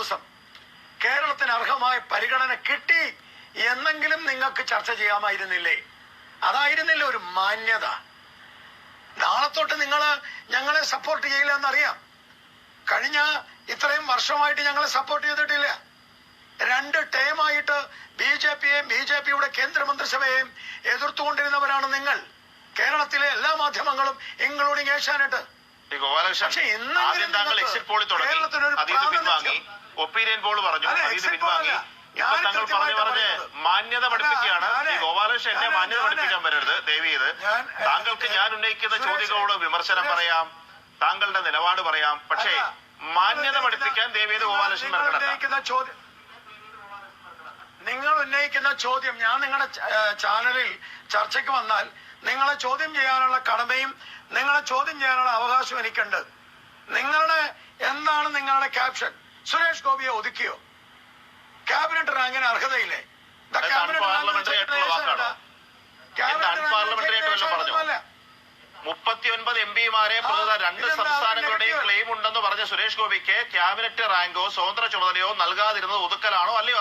ദിവസം കേരളത്തിന് അർഹമായ പരിഗണന കിട്ടി എന്നെങ്കിലും നിങ്ങൾക്ക് ചർച്ച ചെയ്യാമായിരുന്നില്ലേ? അതായിരുന്നില്ല ഒരു മാന്യത? നാളെ തൊട്ട് നിങ്ങൾ ഞങ്ങളെ സപ്പോർട്ട് ചെയ്യില്ല എന്നറിയാം. കഴിഞ്ഞ ഇത്രയും വർഷമായിട്ട് ഞങ്ങളെ സപ്പോർട്ട് ചെയ്തിട്ടില്ല. രണ്ട് ടേമായിട്ട് ബി ജെ പിയെയും ബി ജെ പിയുടെ കേന്ദ്രമന്ത്രിസഭയെയും എതിർത്തുകൊണ്ടിരുന്നവരാണ് നിങ്ങൾ. കേരളത്തിലെ എല്ലാ മാധ്യമങ്ങളും ഇൻക്ലൂഡിങ് ഏഷ്യാനെറ്റ്. ഗോപാലകൃഷ്ണൻ ആദ്യം താങ്കൾ എക്സിറ്റ് പോളിൽ തുടങ്ങി. അതീത് പിൻവാങ്ങി. ഒപ്പീനിയൻ പോൾ പറഞ്ഞു. അതെ, അതീത് പിൻവാങ്ങി. ഇപ്പൊ ഞാൻ താങ്കൾ പറഞ്ഞു പറഞ്ഞ് മാന്യത പഠിപ്പിക്കുകയാണ്. ഈ ഗോപാലകൃഷ്ണൻ എന്നെ മാന്യത പഠിപ്പിക്കാൻ വരരുത്. ചെയ്ത്. ഞാൻ, താങ്കൾക്ക് ഞാൻ ഉന്നയിക്കുന്ന ചോദ്യങ്ങളോട് വിമർശനം പറയാം. താങ്കളുടെ നിലപാട് പറയാം. പക്ഷേ മാന്യത പഠിപ്പിക്കാൻ നിങ്ങൾ- ഗോപാലകൃഷ്ണൻ ചോദ്യം നിങ്ങൾ ഉന്നയിക്കുന്ന ചോദ്യം ഞാൻ നിങ്ങളുടെ ചാനലിൽ ചർച്ചയ്ക്ക് വന്നാൽ നിങ്ങളെ ചോദ്യം ചെയ്യാനുള്ള കടമയും നിങ്ങളെ ചോദ്യം ചെയ്യാനുള്ള അവകാശം എനിക്കുണ്ട്. നിങ്ങളുടെ എന്താണ് നിങ്ങളുടെ ക്യാപ്ഷൻ സുരേഷ് ഗോപിയെ ഒതുക്കിയോ? ക്യാബിനറ്റ് റാങ്കിന് അർഹതയില്ലേ. മുപ്പത്തിയൊൻപത് എം പിമാരെ രണ്ട് സംസ്ഥാനങ്ങളുടെയും ക്ലെയിം ഉണ്ടെന്ന് പറഞ്ഞ സുരേഷ് ഗോപിക്ക് ക്യാബിനറ്റ് റാങ്കോ സ്വതന്ത്ര ചുമതലയോ നൽകാതിരുന്നത് ഒതുക്കലാണോ? അല്ലയോ